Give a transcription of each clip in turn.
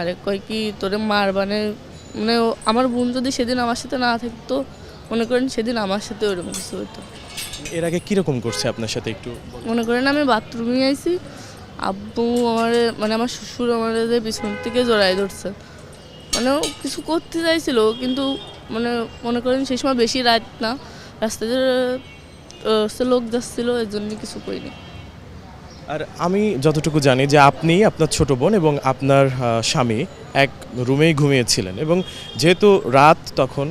আরে কয় কি তোরে মার মানে মানে আমার বোন যদি সেদিন আমার সাথে না থাকতো মনে করেন সেদিন আমার সাথে ওরকম কিছু হতো এর আগে কীরকম করছে আপনার সাথে একটু? মনে করেন আমি বাথরুমে আইছি আব্বু আমার মানে আমার শ্বশুর আমার পিছন থেকে জড়াই ধরছে। মানে ও কিছু করতে চাইছিল কিন্তু মানে মনে করেন সেই সময় বেশি রাত না রাস্তাতে লোক যাচ্ছিল এর জন্য কিছু করিনি। আর আমি যতটুকু জানি যে আপনি আপনার ছোট বোন এবং আপনার স্বামী এক রুমেই ঘুমিয়েছিলেন এবং যেহেতু রাত তখন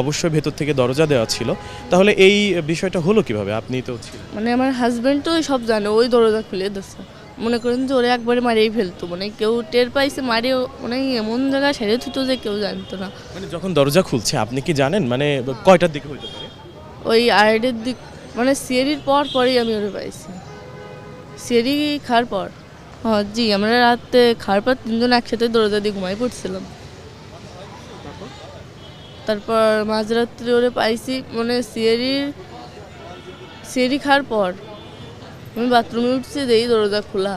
অবশ্যই ভেতর থেকে দরজা দেওয়া ছিল তাহলে এই বিষয়টা হলো কীভাবে? আপনি তো মানে আমার হাজব্যান্ড তো সব জানে ওই দরজা খুলে দিচ্ছে মনে করেন যে ওরে একবারে মারিয়েই ফেলতো মানে কেউ টের পাইছে মারে মানে এমন জায়গায় সেরে থুতো যে কেউ জানতো না। মানে যখন দরজা খুলছে আপনি কি জানেন? মানে কয়টার দিকে হইতে পারে? ওই আড়াইটের দিক মানে সিয়ারির পর পরেই আমি ওরে পাইছি। সিয়ারি খাওয়ার পর। হ্যাঁ জি, আমরা রাতে খাওয়ার পর তিনজন একসাথে দিয়ে ঘুমাই পড়ছিলাম। তারপর মাঝরাত্রে ওরে পাইছি মানে সিয়ারির সিয়ারি খাওয়ার পর আমি বাথরুমে উঠছি দেই দরজা খোলা।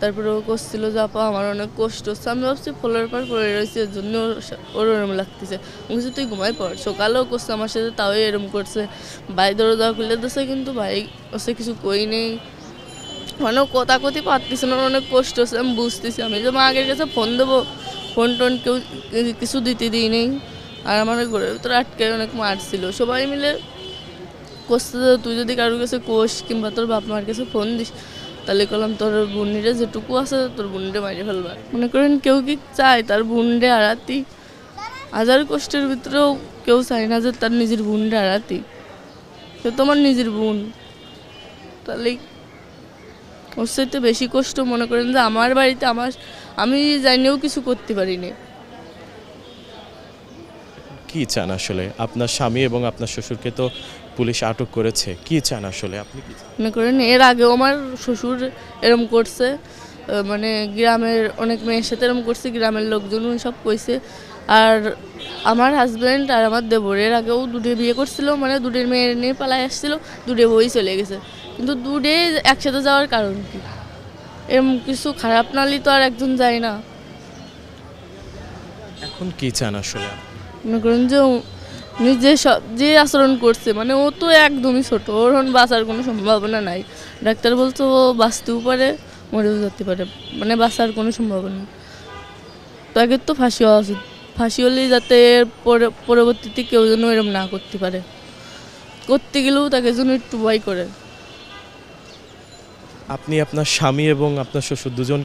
তারপরে ও করছিল, যে আপা, আমার অনেক কষ্ট। হচ্ছে আমি ভাবছি, ফোলার পর পড়ে রয়েছে, এর জন্য ওর ওর ওরম লাগতেছে। আমি বলছি, তুই ঘুমাই পড়। সকালেও করছে, আমার সাথে তাও এরম করছে। ভাই দরজা খুলে দিছে, কিন্তু ভাই ওসে কিছু কই নেই। মানে কথা কথি পারতেছে না অনেক কষ্ট হচ্ছে, আমি বুঝতেছি, আমি যে মা আগের কাছে ফোন দেবো ফোন টোন কেউ কিছু দিতে দিই নেই আর আমার ঘরের ভিতরে আটকে অনেক মারছিল। সবাই মিলে যে তুই যদি কারোর কাছে কোষ কিংবা তোর বাপ মার কাছে ফোন দিস, তাহলে করলাম তোর বুনিরে যেটুকু আছে তোর বুনিরে মারিয়ে ফেলবার মনে করেন কেউ কি চায় তার বুনরে আড়াতি? হাজার কষ্টের ভিতরেও কেউ চায় না যে তার নিজের বুনরে আড়াতি। সে তোমার নিজের বোন। তাহলে ওর সাথে বেশি কষ্ট মনে করেন যে আমার বাড়িতে আমার আমি জানিও কিছু করতে পারিনি। কি চান আসলে? আপনার স্বামী এবং আপনার শ্বশুরকে তো পুলিশ আটক করেছে। কি চান আসলে? আপনি কি মনে করেন এর আগেও আমার শ্বশুর এরম করছে মানে গ্রামের অনেক মেয়ের সাথে এরম করছে গ্রামের লোকজন সব কইছে। আর আমার হাজব্যান্ড আর আমার দেবর এর আগেও দুটো বিয়ে করছিল মানে দুটোর মেয়ে নিয়ে পালায় আসছিল দুটো বই চলে গেছে। কিন্তু দুটে একসাথে যাওয়ার কারণ কি? এরম কিছু খারাপ নালি তো আর একজন যায় না। এখন কি চান আসলে? মনে করেন যে উনি যে সব যে আচরণ করছে মানে ও তো একদমই ছোট ওর এখন বাঁচার কোনো সম্ভাবনা নাই। ডাক্তার বলতো ও বাঁচতেও পারে মরেও যেতে পারে মানে বাঁচার কোনো সম্ভাবনা নেই। তাকে তো ফাঁসি হওয়া উচিত ফাঁসি হলেই যাতে এর পরে- পরবর্তীতে কেউ যেন এরম না করতে পারে। করতে গেলেও তাকে যেন একটু ভয় করে। আপনি আপনার স্বামী এবং আপনার শ্বশুর দুজন